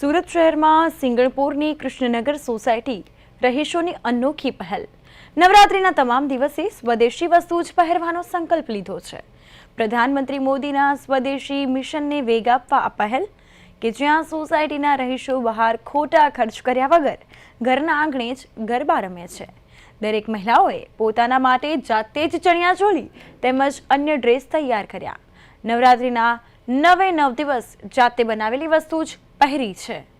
સુરત શહેરમાં સિંગણપુરની કૃષ્ણનગર સોસાયટી રહીશોની અનોખી પહેલ. નવરાત્રિના તમામ દિવસે સ્વદેશી વસ્તુ જ પહેરવાનો સંકલ્પ લીધો છે. પ્રધાનમંત્રી મોદીના સ્વદેશી મિશનને વેગ આપવા આ પહેલ, કે જ્યાં સોસાયટીના રહીશો બહાર ખોટા ખર્ચ કર્યા વગર ઘરના આંગણે જ ગરબા રમે છે. દરેક મહિલાઓએ પોતાના માટે જાતે જ ચણિયાચોળી તેમજ અન્ય ડ્રેસ તૈયાર કર્યા. નવરાત્રિના નવે નવ દિવસ જાતે બનાવેલી વસ્તુ જ પહેરી છે.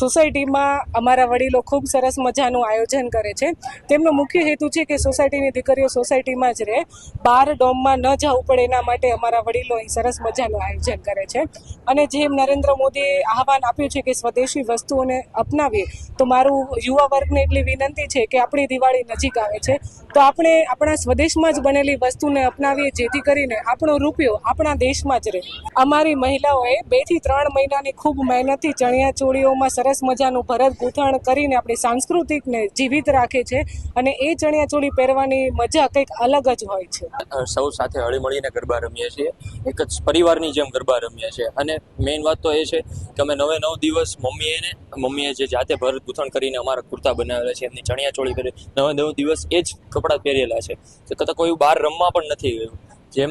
સોસાયટીમાં અમારા વડીલો ખૂબ સરસ મજાનું આયોજન કરે છે. તેમનો મુખ્ય હેતુ છે કે સોસાયટીની દીકરીઓ સોસાયટીમાં જ રહે. બહાર ડોમમાં ન જવું પડે એના માટે અમારા વડીલો અહીં સરસ મજાનું આયોજન કરે છે. અને જેમ નરેન્દ્ર મોદીએ આહવાન આપ્યું છે કે સ્વદેશી વસ્તુઓને અપનાવીએ, તો મારું યુવા વર્ગને એટલી વિનંતી છે કે આપણી દિવાળી નજીક આવે છે. તો આપણે આપણા સ્વદેશમાં જ બનેલી વસ્તુને અપનાવીએ, જેથી કરીને આપણો રૂપિયો આપણા દેશમાં જ રહે. અમારી મહિલાઓએ બેથી ત્રણ મહિનાની ખૂબ મહેનતથી ચણિયા ચોળીઓમાં સરસ મજાનું ભરત ગૂંથણ કરીને આપણી સાંસ્કૃતિકને જીવિત રાખે છે અને એ ચણિયા ચોળી પહેરવાની મજા કંઈક અલગ જ હોય છે. સૌ સાથે હળી મળીને ગરબા રમીએ છીએ. એક જ પરિવારની જેમ ગરબા રમીએ છીએ. અને મેઇન વાત તો એ છે કે અમે નવે નવ દિવસ મમ્મીએ ને, મમ્મીએ જે જાતે ભરત ગૂંથણ કરીને અમારા કુર્તા બનાવેલા છે, એમની ચણિયા ચોળી કરી, નવે નવ દિવસ એ જ કપડાં પહેરેલા છે. તો કોઈ બહાર રમવા પણ નથી ગયું. જેમ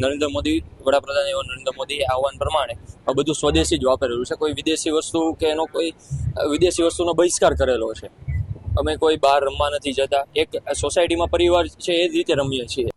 નરેન્દ્ર મોદી, વડાપ્રધાન એવા નરેન્દ્ર મોદીએ આહવાન પ્રમાણે આ બધું સ્વદેશી જ વાપરેલું છે. કોઈ વિદેશી વસ્તુ કે એનો કોઈ વિદેશી વસ્તુનો બહિષ્કાર કરેલો છે. અમે કોઈ બહાર રમવા નથી જતા. એક સોસાયટીમાં પરિવાર છે એ રીતે રમીએ છીએ.